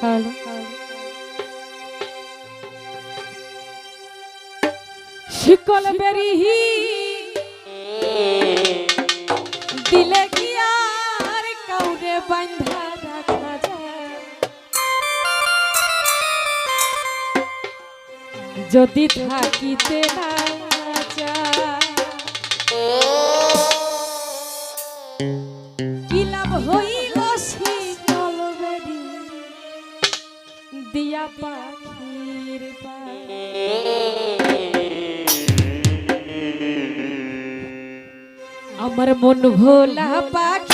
Hello শিকল বেরিহি দিলে কি আর কাউরে বান্ধা রাখা যায়? যদি থাকিতে না কি লাভ হইল সে দিয়া পাখির আমার মন ভোলা পাখি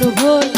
মন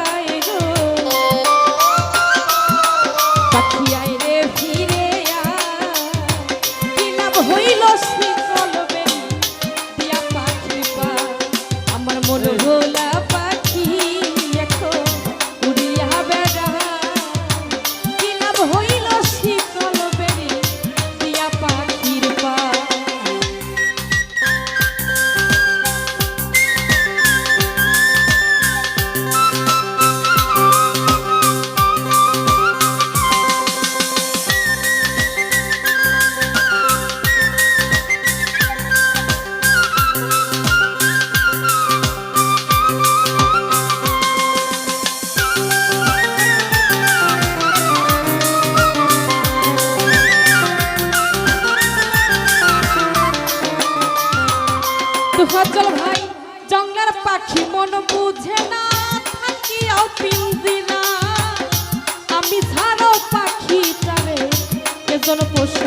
হইল দুহাজল ভাই জঙ্গলার পাখি মন বুঝে না থাকিও পিন্দিরা আমি ছাড়ো এজন পশু